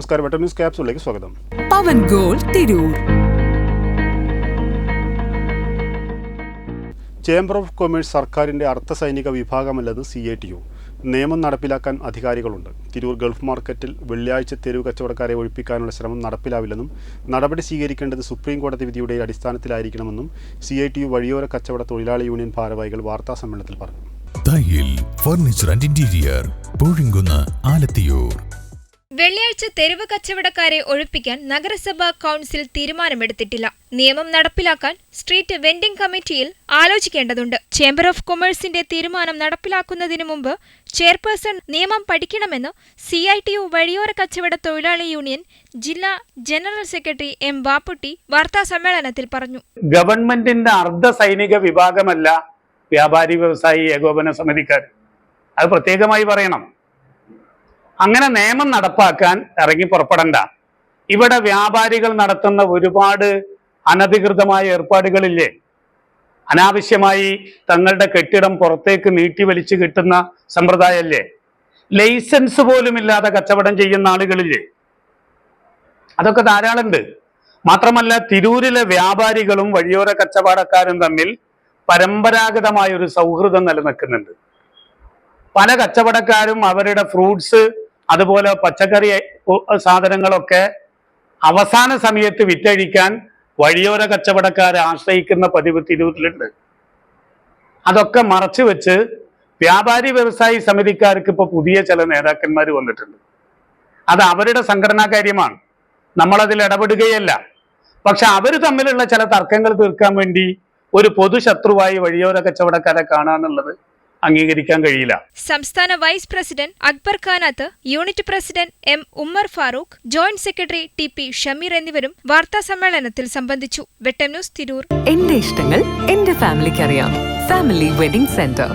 നമസ്കാരം. Butter news ക്യാപ്സിലേക്ക് സ്വാഗതം. Pavan gold Tirur. Chamber of commerce സർക്കാരിന്റെ അർദ്ധ സൈനിക വിഭാഗമല്ലെന്ന് സി എ ടി യു. നിയമം നടപ്പിലാക്കാൻ അധികാരികളുണ്ട്. തിരൂർ ഗൾഫ് മാർക്കറ്റിൽ വെള്ളിയാഴ്ച തെരുവ് കച്ചവടക്കാരെ ഒഴിപ്പിക്കാനുള്ള ശ്രമം നടപ്പിലാവില്ലെന്നും നടപടി സ്വീകരിക്കേണ്ടത് സുപ്രീം കോടതി വിധിയുടെ അടിസ്ഥാനത്തിലായിരിക്കണമെന്നും സി ഐ ടി യു വഴിയോര കച്ചവട തൊഴിലാളി യൂണിയൻ ഭാരവാഹികൾ വാർത്താ സമ്മേളനത്തിൽ പറഞ്ഞു. Furniture and interior Alathiyur. വെള്ളിയാഴ്ച തെരുവ് കച്ചവടക്കാരെ ഒഴിപ്പിക്കാൻ നഗരസഭാ കൗൺസിൽ തീരുമാനമെടുത്തിട്ടില്ല. നിയമം നടപ്പിലാക്കാൻ സ്ട്രീറ്റ് വെൻഡിംഗ് കമ്മിറ്റിയിൽ ആലോചിക്കേണ്ടതുണ്ട്. ചേംബർ ഓഫ് കൊമേഴ്സിന്റെ തീരുമാനം നടപ്പിലാക്കുന്നതിന് മുമ്പ് ചെയർപേഴ്സൺ നിയമം പഠിക്കണമെന്ന് സി ഐ ടി യു വഴിയോര കച്ചവട തൊഴിലാളി യൂണിയൻ ജില്ലാ ജനറൽ സെക്രട്ടറി എം ബാപ്പുട്ടി വാർത്താ സമ്മേളനത്തിൽ പറഞ്ഞു. ഗവൺമെന്റിന്റെ അർദ്ധ സൈനിക വിഭാഗമല്ല വ്യാപാരി വ്യവസായി ഏകോപന സമിതിക്കാർ അത് പ്രത്യേകമായി പറയണം. അങ്ങനെ നിയമം നടപ്പാക്കാൻ ഇറങ്ങി പുറപ്പെടണ്ട. ഇവിടെ വ്യാപാരികൾ നടത്തുന്ന ഒരുപാട് അനധികൃതമായ ഏർപ്പാടുകളില്ലേ? അനാവശ്യമായി തങ്ങളുടെ കെട്ടിടം പുറത്തേക്ക് നീട്ടി വലിച്ചു കിട്ടുന്ന സമ്പ്രദായമല്ലേ ലൈസൻസ് പോലും ഇല്ലാതെ കച്ചവടം ചെയ്യുന്ന ആളുകളില്ലേ? അതൊക്കെ ധാരാളമുണ്ട്. മാത്രമല്ല തിരൂരിലെ വ്യാപാരികളും വഴിയോര കച്ചവടക്കാരും തമ്മിൽ പരമ്പരാഗതമായ ഒരു സൗഹൃദം നിലനിൽക്കുന്നുണ്ട്. പല കച്ചവടക്കാരും അവരുടെ ഫ്രൂട്ട്സ് അതുപോലെ പച്ചക്കറി സാധനങ്ങളൊക്കെ അവസാന സമയത്ത് വിറ്റഴിക്കാൻ വഴിയോര കച്ചവടക്കാരെ ആശ്രയിക്കുന്ന പതിവ് തിരൂരിലുണ്ട്. അതൊക്കെ മറച്ചു വെച്ച് വ്യാപാരി വ്യവസായി സമിതിക്കാർക്ക് ഇപ്പൊ പുതിയ ചില നേതാക്കന്മാർ വന്നിട്ടുണ്ട്. അത് അവരുടെ സംഘടനാ കാര്യമാണ്. നമ്മളതിൽ ഇടപെടുകയല്ല. പക്ഷെ അവർ തമ്മിലുള്ള ചില തർക്കങ്ങൾ തീർക്കാൻ വേണ്ടി ഒരു പൊതുശത്രുവായി വഴിയോര കച്ചവടക്കാരെ കാണാന്നുള്ളത് അംഗീകരിക്കാൻ കഴിയില്ല. സംസ്ഥാന vice president Akbar Khanath unit president M Ummer Farooq joint secretary T P Shameer എന്നിവരും വാർത്താ സമ്മേളനത്തിൽ സംബന്ധിച്ചു. വെട്ടം ന്യൂസ് തിരൂർ. എന്റെ ഇഷ്ടങ്ങൾ എന്റെ ഫാമിലിക്ക് അറിയാം ഫാമിലി വെഡിംഗ് സെന്റർ.